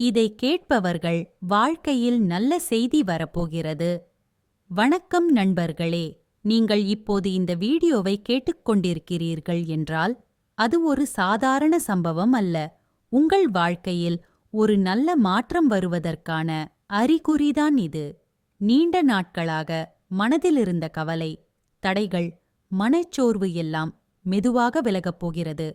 இதை கேட்பவர்கள் வாழ்க்கையில் நல்ல செய்தி வரப்போகிறது. வணக்கம் நண்பர்களே நீங்கள் இப்போது இந்த வீடியோவை கேட்டுக்கொண்டிருக்கிறீர்கள் என்றால் அது ஒரு சாதாரண சம்பவம் அல்ல. உங்கள் வாழ்க்கையில் ஒரு நல்ல மாற்றம் வருவதற்கான அறிகுறிதான் இது. நீண்ட நாட்களாக மனதிலிருந்த கவலை தடைகள் மனச்சோர்வு எல்லாம் மெதுவாக விலகப் போகிறது.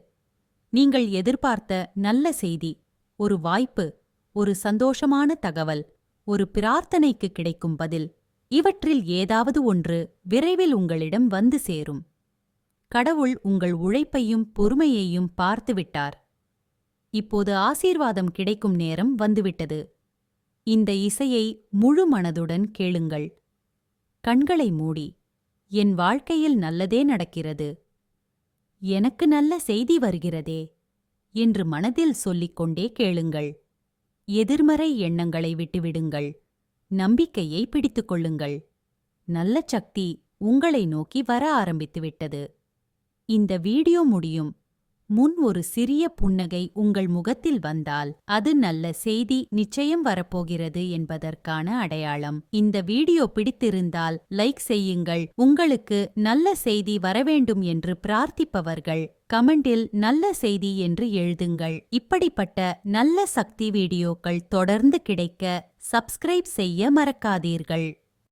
நீங்கள் எதிர்பார்த்த நல்ல செய்தி ஒரு வாய்ப்பு ஒரு சந்தோஷமான தகவல் ஒரு பிரார்த்தனைக்கு கிடைக்கும் பதில். இவற்றில் ஏதாவது ஒன்று விரைவில் உங்களிடம் வந்து சேரும். கடவுள் உங்கள் உழைப்பையும் பொறுமையையும் பார்த்துவிட்டார். இப்போது ஆசீர்வாதம் கிடைக்கும் நேரம் வந்துவிட்டது. இந்த இசையை முழு மனதுடன் கேளுங்கள். கண்களை மூடி என் வாழ்க்கையில் நல்லதே நடக்கிறது. எனக்கு நல்ல செய்தி வருகிறதே என்று மனதில் சொல்லிக் கொண்டே கேளுங்கள். எதிர்மறை எண்ணங்களை விட்டுவிடுங்கள். நம்பிக்கையை பிடித்துக் கொள்ளுங்கள். நல்ல சக்தி உங்களை நோக்கி வர ஆரம்பித்துவிட்டது. இந்த வீடியோ முடியும். முன் ஒரு சிறிய புன்னகை உங்கள் முகத்தில் வந்தால் அது நல்ல செய்தி நிச்சயம் வரப்போகிறது என்பதற்கான அடையாளம். இந்த வீடியோ பிடித்திருந்தால் லைக் செய்யுங்கள். உங்களுக்கு நல்ல செய்தி வரவேண்டும் என்று பிரார்த்திப்பவர்கள் கமெண்டில் நல்ல செய்தி என்று எழுதுங்கள். இப்படிப்பட்ட நல்ல சக்தி வீடியோக்கள் தொடர்ந்து கிடைக்க சப்ஸ்கிரைப் செய்ய மறக்காதீர்கள்.